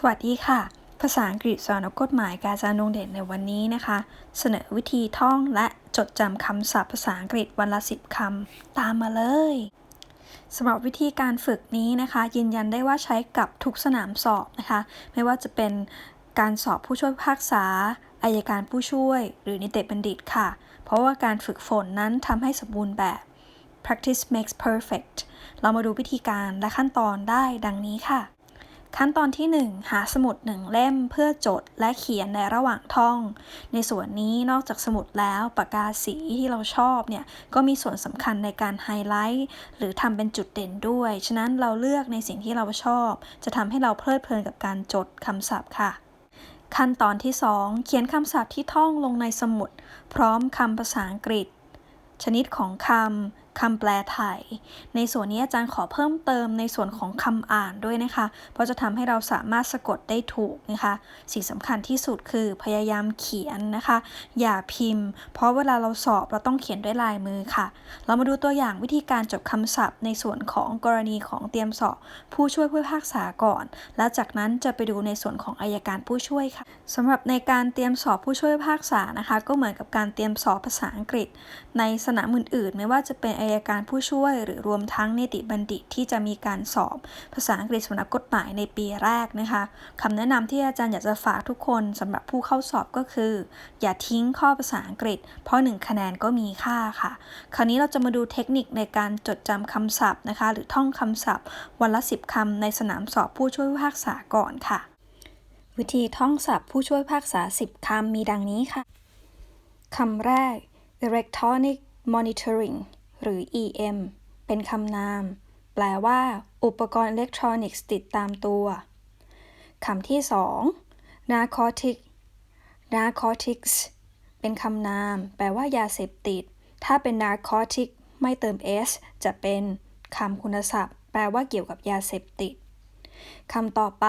สวัสดีค่ะ ภาษาอังกฤษสอนกฎหมายการจานงเด่นในวันนี้นะคะ เสนอวิธีท่องและจดจำคำศัพท์ภาษาอังกฤษวันละสิบคำตามมาเลยสำหรับวิธีการฝึกนี้นะคะ ยืนยันได้ว่าใช้กับทุกสนามสอบนะคะ ไม่ว่าจะเป็นการสอบผู้ช่วยพิพากษาอายการผู้ช่วย หรือนิติบัณฑิตค่ะ เพราะว่าการฝึกฝนนั้นทำให้สมบูรณ์แบบ practice makes perfect เรามาดูวิธีการและขั้นตอนได้ดังนี้ค่ะ ขั้นตอนที่ 1 หาสมุดหนึ่งเล่มเพื่อจดและเขียนในระหว่างท่อง ในส่วนนี้นอกจากสมุดแล้วปากกาสีที่เราชอบเนี่ยก็มีส่วนสำคัญในการไฮไลท์หรือทำเป็นจุดเด่นด้วย ฉะนั้นเราเลือกในสิ่งที่เราชอบ จะทำให้เราเพลิดเพลินกับการจดคำศัพท์ค่ะ ขั้นตอนที่ 2 เขียนคำศัพท์ที่ท่องลงในสมุด พร้อมคำภาษาอังกฤษ ชนิดของคำ คำแปลไทย ในส่วนนี้อาจารย์ขอเพิ่มเติมในส่วนของคำอ่านด้วยนะคะ เพราะจะทำให้เราสามารถสะกดได้ถูกนะคะ สิ่งสำคัญที่สุดคือพยายามเขียนนะคะ อย่าพิมพ์ เพราะเวลาเราสอบเราต้องเขียนด้วยลายมือค่ะ เรามาดูตัวอย่างวิธีการจดคำศัพท์ในส่วนของกรณีของเตรียมสอบ ผู้ช่วยผู้พิพากษาก่อน แล้วจากนั้นจะไปดูในส่วนของอายการผู้ช่วยค่ะสำหรับในการเตรียมสอบผู้ช่วยพากษานะคะ ก็เหมือนกับการเตรียมสอบภาษาอังกฤษ ในสนามอื่นๆ ไม่ว่าจะเป็นยการผู้ช่วยหรือรวมทั้งนิติบัณฑิตที่จะมีการสอบภาษาอังกฤษสำนักกฎหมายในปีแรกนะคะคำแนะนำที่อาจารย์อยากจะฝากทุกคนสำหรับผู้เข้าสอบก็คือ อย่าทิ้งข้อภาษาอังกฤษ เพราะ 1 คะแนนก็มีค่าค่ะ คราวนี้เราจะมาดูเทคนิคในการจดจำคำศัพท์นะคะ หรือท่องคำศัพท์ วันละ 10คำในสนามสอบผู้ช่วยผู้พิพากษาก่อนค่ะ วิธีท่องศัพท์ผู้ช่วยพิพากษา 10คำมีดังนี้ค่ะคำแรก electronic monitoring หรือ EM เป็นคำนาม แปลว่า อุปกรณ์อิเล็กทรอนิกส์ติดตามตัวคำที่สอง narcotic narcotics เป็นคำนาม แปลว่ายาเสพติด ถ้าเป็น narcotic ไม่เติม s จะเป็นคำคุณศัพท์ แปลว่าเกี่ยวกับยาเสพติดคำต่อไป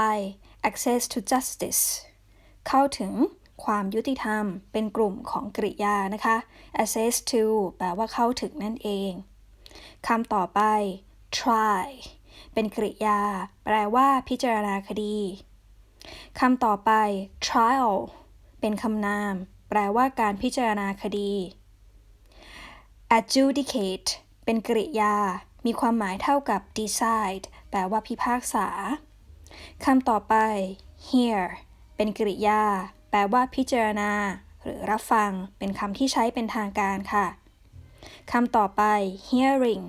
access to justice เข้าถึง ความยุติธรรม เป็นกลุ่มของกริยานะคะ access to แปลว่าเข้าถึงนั่นเองคำต่อไป try เป็นกริยา แปลว่าพิจารณาคดีคำต่อไป trial เป็นคำนาม แปลว่าการพิจารณาคดี adjudicate เป็นกริยา มีความหมายเท่ากับ decide แปลว่าพิพากษาคำต่อไป hear เป็นกริยา แปลว่าพิจารณา หรือรับฟัง เป็นคำที่ใช้เป็นทางการค่ะคำต่อไป hearing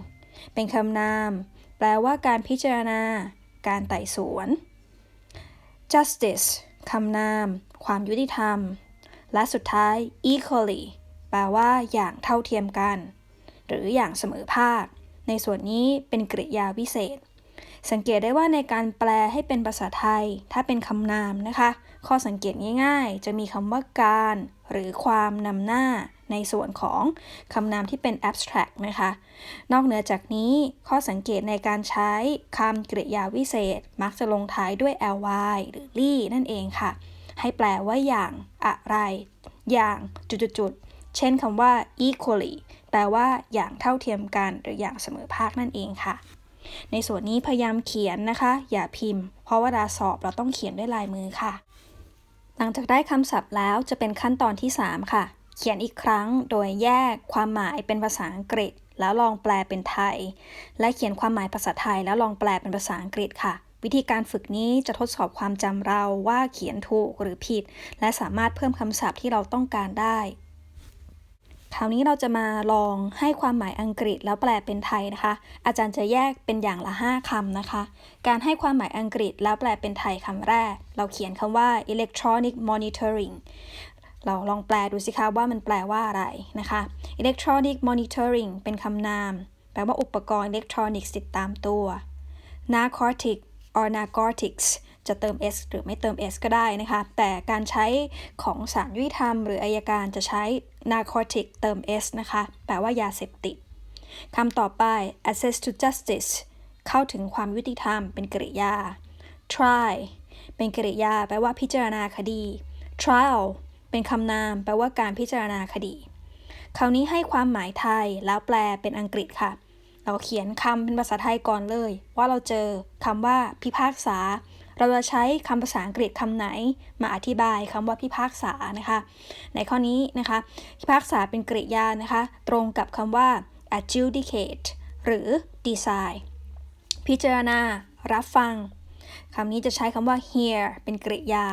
เป็นคำนาม แปลว่าการพิจารณา การไต่สวน justice คำนาม ความยุติธรรม และสุดท้าย equally แปลว่า อย่างเท่าเทียมกัน หรืออย่างเสมอภาค ในส่วนนี้เป็นกริยาวิเศษ สังเกตได้ว่าในการแปลให้เป็นภาษาไทย ถ้าเป็นคำนามนะคะ ข้อสังเกตง่ายๆ จะมีคำว่าการ หรือความนำหน้าในส่วนของคำนามที่เป็น abstract นะคะ นอกเหนือจากนี้ข้อสังเกตในการใช้คำกริยาวิเศษ มักจะลงท้ายด้วย ly หรือ ly นั่นเองค่ะ ให้แปลว่าอย่างอะไร อย่างจุดๆเช่นคำว่า equally แปลว่าอย่างเท่าเทียมกันหรืออย่างเสมอภาคนั่นเองค่ะ ในส่วนนี้พยายามเขียนนะคะ อย่าพิมพ์ เพราะว่าดาสอบเราต้องเขียนด้วยลายมือค่ะ หลังจากได้คำศัพท์แล้วจะเป็นขั้นตอนที่ 3 ค่ะ เขียนอีกครั้งโดยแยกความหมายเป็นภาษาอังกฤษ แล้วลองแปลเป็นไทย และเขียนความหมายภาษาไทยแล้วลองแปลเป็นภาษาอังกฤษค่ะวิธีการฝึกนี้จะทดสอบความจำเราว่าเขียนถูกหรือผิด และสามารถเพิ่มคำศัพท์ที่เราต้องการได้ คราวนี้เราจะมาลองให้ความหมายอังกฤษแล้วแปลเป็นไทยนะคะ อาจารย์จะแยกเป็นอย่างละ 5คำนะคะ การให้ความหมายอังกฤษแล้วแปลเป็นไทยคำแรก เราเขียนคำว่า electronic monitoring เราลองแปลดูสิคะว่ามันแปลว่าอะไรนะคะ electronic monitoring เป็นคำนาม แปลว่าอุปกรณ์อิเล็กทรอนิกส์ติดตามตัว narcotic or narcotics จะเติม s หรือไม่เติม s ก็ได้นะคะ แต่การใช้ของศาลยุติธรรม หรืออายการจะใช้ narcotic เติม s นะคะ แปลว่ายาเสพติดคำต่อไป access to justice เข้าถึงความยุติธรรม เป็นกริยา try เป็นกริยา แปลว่าพิจารณาคดี trial เป็นคำนาม แปลว่าการพิจารณาคดี คราวนี้ให้ความหมายไทยแล้วแปลเป็นอังกฤษค่ะ เราเขียนคำเป็นภาษาไทยก่อนเลย ว่าเราเจอคำว่าพิพากษา เราจะใช้คำภาษาอังกฤษคำไหนมาอธิบายคำว่าพิพากษานะคะ ในข้อนี้นะคะ พิพากษาเป็นกริยานะคะ ตรงกับคำว่า adjudicate หรือ decide พิจารณา รับฟังคำนี้จะใช้คำว่า hear เป็นกริยา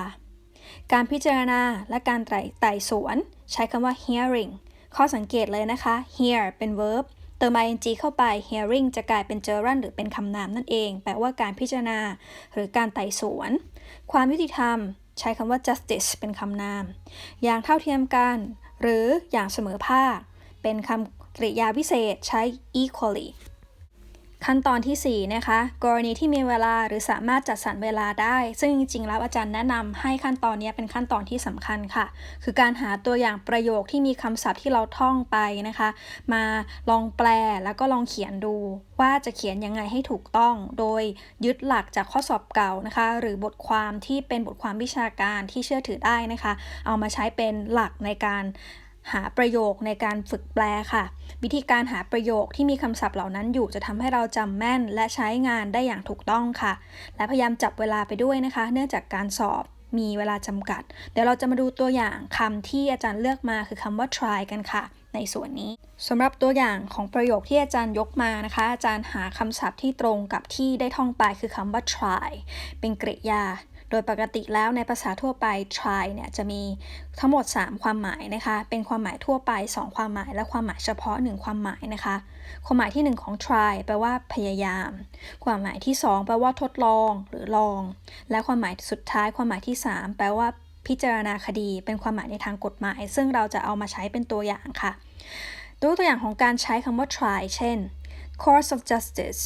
การพิจารณาและการไต่ไตสวน ใช้คำว่า hearing ข้อสังเกตเลยนะคะ hear เป็น verb เติม ing เข้าไป hearing จะกลายเป็น gerund หรือเป็นคำนามนั่นเอง แปลว่าการพิจารณา หรือการไต่สวน ความยุติธรรม ใช้คำว่า justice เป็นคำนาม อย่างเท่าเทียมกัน หรืออย่างเสมอภาค เป็นคำกริยาพิเศษใช้ equally ขั้นตอนที่ 4 นะคะ กรณีที่มีเวลาหรือสามารถจัดสรรเวลาได้ ซึ่งจริงๆ แล้วอาจารย์แนะนำให้ขั้นตอนนี้เป็นขั้นตอนที่สำคัญค่ะ คือการหาตัวอย่างประโยคที่มีคำศัพท์ที่เราท่องไปนะคะ มาลองแปลแล้วก็ลองเขียนดู ว่าจะเขียนยังไงให้ถูกต้อง โดยยึดหลักจากข้อสอบเก่านะคะ หรือบทความที่เป็นบทความวิชาการที่เชื่อถือได้นะคะ เอามาใช้เป็นหลักในการ หาประโยคในการฝึกแปลค่ะ วิธีการหาประโยคที่มีคำศัพท์เหล่านั้นอยู่จะทำให้เราจำแม่น และใช้งานได้อย่างถูกต้องค่ะ และพยายามจับเวลาไปด้วยนะคะ เนื่องจากการสอบมีเวลาจำกัด เดี๋ยวเราจะมาดูตัวอย่างคำที่อาจารย์เลือกมาคือคำว่า try กันค่ะ ในส่วนนี้สำหรับตัวอย่างของประโยคที่อาจารย์ยกมานะคะ อาจารย์หาคำศัพท์ที่ตรงกับที่ได้ท่องไปคือคำว่า try เป็นกริยา โดยปกติแล้วในภาษาทั่วไป try เนี่ยจะมีทั้งหมด 3 ความหมายนะคะ เป็นความหมายทั่วไป 2 ความหมาย และความหมายเฉพาะ 1 ความหมายนะคะ ความหมายที่ 1 ของ try แปลว่าพยายาม ความหมายที่ 2 แปลว่าทดลองหรือลอง และความหมายสุดท้าย ความหมายที่ 3 แปลว่าพิจารณาคดี เป็นความหมายในทางกฎหมาย ซึ่งเราจะเอามาใช้เป็นตัวอย่างค่ะตัวตัวอย่างของการใช้คำว่า try เช่น course of justice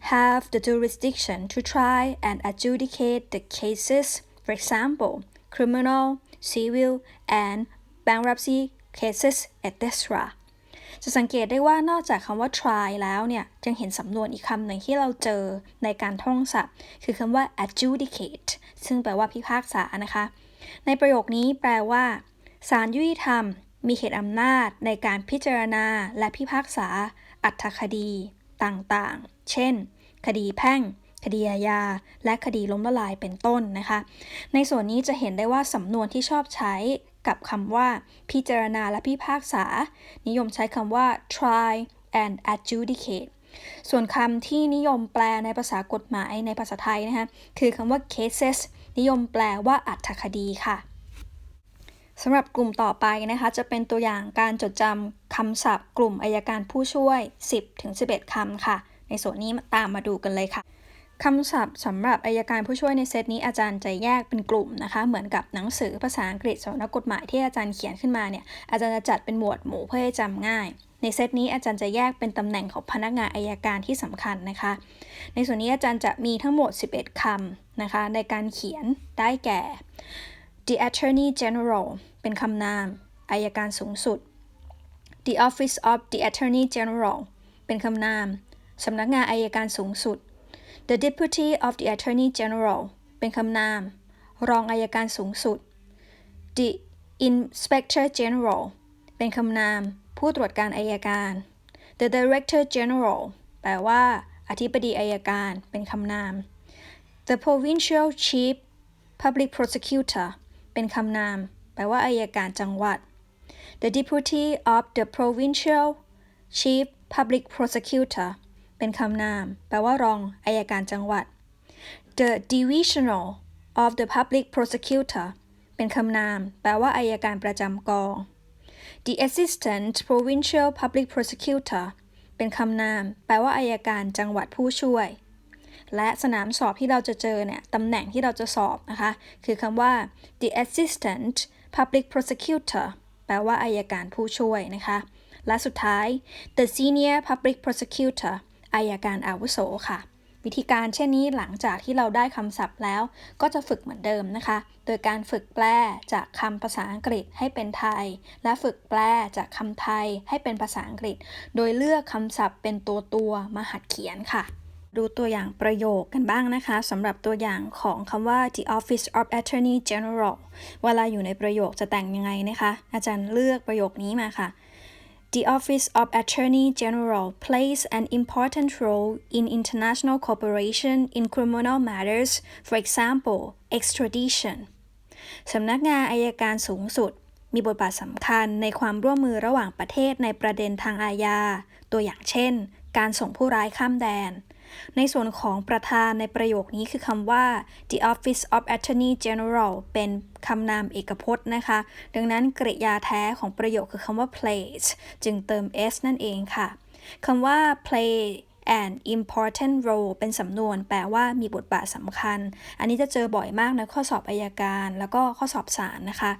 have the jurisdiction to try and adjudicate the cases, for example, criminal, civil, and bankruptcy cases, etc. จะสังเกตได้ว่านอกจากคำว่า try แล้วเนี่ย ยังเห็นสำนวนอีกคำหนึ่งที่เราเจอในการท่องศัพท์ คือคำว่า adjudicate ซึ่งแปลว่าพิพากษานะคะ ในประโยคนี้แปลว่าศาลยุติธรรม มีเขตอำนาจในการพิจารณาและพิพากษาอัตคดีต่างๆ เช่น คดีแพ่ง คดีอาญา และคดีล้มละลายเป็นต้นนะคะ ในส่วนนี้จะเห็นได้ว่าสำนวนที่ชอบใช้กับคำว่า พิจารณาและพิพากษา นิยมใช้คำว่า try and adjudicate ส่วนคำที่นิยมแปลในภาษากฎหมายในภาษาไทยนะคะคือคำว่า cases นิยมแปลว่าอัตคดีค่ะสำหรับกลุ่มต่อไปนะคะ จะเป็นตัวอย่างการจดจำคำศัพท์ กลุ่มอายการผู้ช่วย 10-11 คำค่ะ ในส่วนนี้ตามมาดูกันเลยค่ะคำศัพท์สำหรับอายการผู้ช่วยในเซตนี้อาจารย์จะแยกเป็นกลุ่มนะคะ เหมือนกับหนังสือภาษาอังกฤษสำนักกฎหมายที่อาจารย์เขียนขึ้นมาเนี่ยอาจารย์จะจัดเป็นหมวดหมู่เพื่อให้จำง่าย ในเซตนี้อาจารย์จะแยกเป็นตำแหน่งของพนักงานอายการที่สำคัญนะคะ ในส่วนนี้อาจารย์จะมีทั้งหมด 11คำนะคะ ในการเขียนได้แก่ the attorney general เป็นคำนามอายการสูงสุด the office of the attorney general เป็นคำนาม สำนักงานอายการสูงสุด The Deputy of the Attorney General เป็นคำนาม รองอายการสูงสุด The Inspector General เป็นคำนาม ผู้ตรวจการอายการ The Director General แปลว่า อธิบดีอายการ เป็นคำนาม The Provincial Chief Public Prosecutor เป็นคำนาม แปลว่าอายการจังหวัด The Deputy of the Provincial Chief Public Prosecutor เป็นคำนาม แปลว่ารองอายการจังหวัด the divisional of the public prosecutor เป็นคำนาม แปลว่าอายการประจำกอง the assistant provincial public prosecutor เป็นคำนาม แปลว่าอายการจังหวัดผู้ช่วย และสนามสอบที่เราจะเจอเนี่ยตำแหน่งที่เราจะสอบนะคะ คือคำว่า the assistant public prosecutor แปลว่าอายการผู้ช่วยนะคะ และสุดท้าย the senior public prosecutor อายการอาวุโสค่ะ วิธีการเช่นนี้หลังจากที่เราได้คำศัพท์แล้ว ก็จะฝึกเหมือนเดิมนะคะ โดยการฝึกแปลจากคำภาษาอังกฤษให้เป็นไทย และฝึกแปลจากคำไทยให้เป็นภาษาอังกฤษ โดยเลือกคำศัพท์เป็นตัวตัวมาหัดเขียนค่ะดูตัวอย่างประโยคกันบ้างนะคะสำหรับตัวอย่างของคำว่า the office of attorney general เวลาอยู่ในประโยคจะแต่งยังไงนะคะ อาจารย์เลือกประโยคนี้มาค่ะ The Office of Attorney General plays an important role in international cooperation in criminal matters, for example, extradition. สำนักงานอายการสูงสุด มีบทบาทสำคัญในความร่วมมือระหว่างประเทศในประเด็นทางอาญา ตัวอย่างเช่น การส่งผู้ร้ายข้ามแดน ในส่วนของประธานในประโยคนี้คือคำว่า the Office of Attorney General เป็นคำนามเอกพจน์นะคะ ดังนั้นกริยาแท้ของประโยคคือคำว่า place จึงเติม s นั่นเองค่ะคำว่า play an important role เป็นสำนวน แปลว่ามีบทบาทสำคัญ อันนี้จะเจอบ่อยมากในข้อสอบอายการ แล้วก็ข้อสอบศาลนะคะ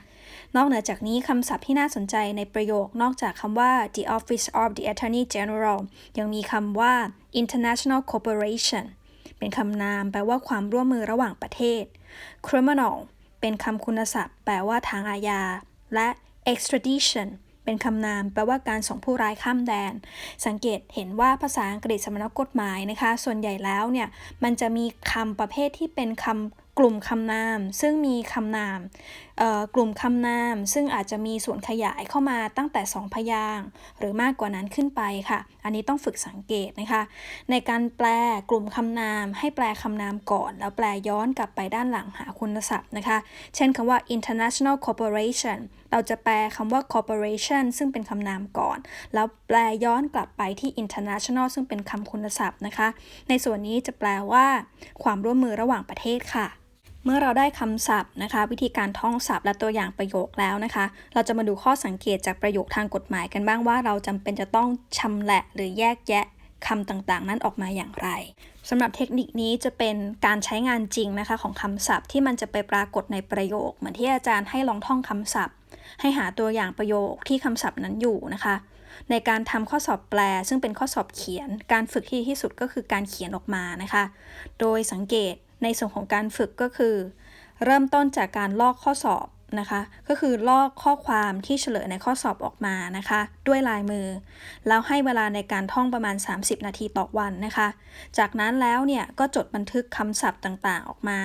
นอกเหนือจากนี้คำศัพท์ที่น่าสนใจในประโยคนอกจากคำว่า the office of the attorney general ยังมีคำว่า international cooperation เป็นคำนามแปลว่าความร่วมมือระหว่างประเทศ criminal เป็นคำคุณศัพท์ แปลว่าทางอาญา และ extradition เป็นคำนามแปลว่าการส่งผู้ร้ายข้ามแดน สังเกตเห็นว่าภาษาอังกฤษสำนักกฎหมายนะคะ ส่วนใหญ่แล้วเนี่ยมันจะมีคำประเภทที่เป็นคำกลุ่มคำนาม ซึ่งมีคำนาม กลุ่มคำนาม ซึ่งอาจจะมีส่วนขยายเข้ามาตั้งแต่ 2 พยางหรือมากกว่านั้นขึ้นไปค่ะ อันนี้ต้องฝึกสังเกตนะคะ ในการแปลกลุ่มคำนาม ให้แปลคำนามก่อน แล้วแปลย้อนกลับไปด้านหลังหาคุณศัพท์นะคะ เช่นคำว่า international corporation เราจะแปลคำว่า corporation ซึ่งเป็นคำนามก่อน แล้วแปลย้อนกลับไปที่ international ซึ่งเป็นคำคุณศัพท์นะคะ ในส่วนนี้จะแปลว่า ความร่วมมือระหว่างประเทศค่ะ เมื่อเราได้คำศัพท์นะคะ วิธีการท่องศัพท์และตัวอย่างประโยคแล้วนะคะ เราจะมาดูข้อสังเกตจากประโยคทางกฎหมายกันบ้างว่าเราจำเป็นจะต้องชำแหละหรือแยกแยะคำต่างๆ นั้นออกมาอย่างไรสำหรับเทคนิคนี้จะเป็นการใช้งานจริงนะคะ ของคำศัพท์ที่มันจะไปปรากฏในประโยค เหมือนที่อาจารย์ให้ลองท่องคำศัพท์ ให้หาตัวอย่างประโยคที่คำศัพท์นั้นอยู่นะคะ ในการทำข้อสอบแปล ซึ่งเป็นข้อสอบเขียน การฝึกที่ที่สุดก็คือการเขียนออกมานะคะ โดยสังเกต ในส่วนของการฝึกก็คือ เริ่มต้นจากการลอกข้อสอบนะคะ ก็คือลอกข้อความที่เฉลยในข้อสอบออกมานะคะ ด้วยลายมือ แล้วให้เวลาในการท่องประมาณ 30 นาทีต่อวันนะคะ จากนั้นแล้วเนี่ยก็จดบันทึกคำศัพท์ต่างๆออกมา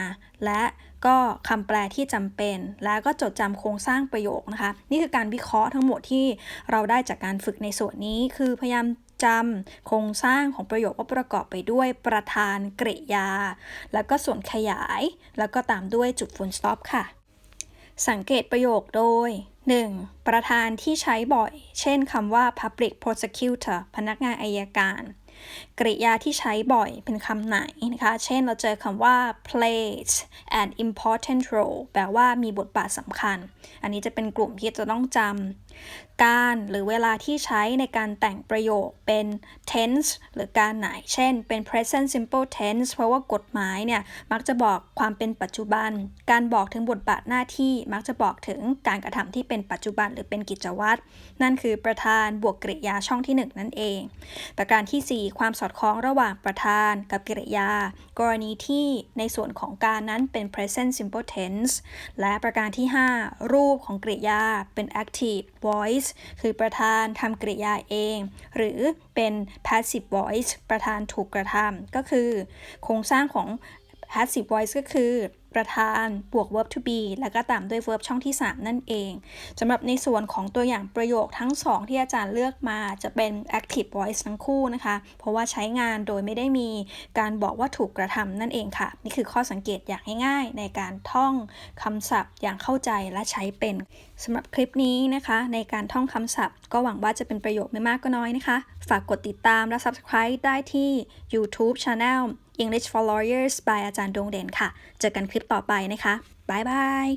และก็คำแปลที่จำเป็น แล้วก็จดจำโครงสร้างประโยคนะคะ นี่คือการวิเคราะห์ทั้งหมดที่เราได้จากการฝึกในส่วนนี้ คือพยายาม จำโครงสร้างของประโยคว่าประกอบไปด้วยประธานกริยา แล้วก็ส่วนขยาย แล้วก็ตามด้วยจุด full stop ค่ะ สังเกตประโยคโดย 1. ประธานที่ใช้บ่อย เช่นคำว่า public prosecutor พนักงานอายการ กริยาที่ใช้บ่อยเป็นคำไหนนะคะ เช่นเราเจอคำว่า plays an important role แปลว่ามีบทบาทสำคัญ อันนี้จะเป็นกลุ่มที่จะต้องจำ การหรือเวลาที่ใช้ในการแต่งประโยคเป็น tense หรือการไหน เช่น เป็น present simple tense เพราะว่ากฎหมายเนี่ย มักจะบอกความเป็นปัจจุบัน การบอกถึงบทบาทหน้าที่มักจะบอกถึงการกระทำที่เป็นปัจจุบันหรือเป็นกิจวัตร นั่นคือประธานบวกกริยาช่องที่ 1 นั่นเอง ประการที่ 4 ความสอดคล้องระหว่างประธานกับกริยา กรณีที่ในส่วนของการนั้นเป็น present simple tense และประการที่ 5 รูปของกริยาเป็น active voice คือประธานทำกริยาเอง หรือเป็น passive voice ประธานถูกกระทำก็คือ โครงสร้างของ passive voice ก็คือ ประธานบวก verb to be แล้วก็ตามด้วย verb ช่องที่ 3 นั่นเองสำหรับในส่วนของตัวอย่างประโยคทั้ง 2 ที่อาจารย์เลือกมาจะเป็น active voice ทั้งคู่นะคะ เพราะว่าใช้งานโดยไม่ได้มีการบอกว่าถูกกระทำนั่นเองค่ะ นี่คือข้อสังเกตอย่างง่ายๆ ในการท่องคำศัพท์อย่างเข้าใจและใช้เป็นสำหรับคลิปนี้นะคะ ในการท่องคำศัพท์ ก็หวังว่าจะเป็นประโยชน์ไม่มากก็น้อยนะคะ ฝากกดติดตามและ subscribe ได้ที่ YouTube Channel English for Lawyers by อาจารย์ดวงเด่นค่ะ เจอกันคลิปต่อไปนะคะ บ๊ายบาย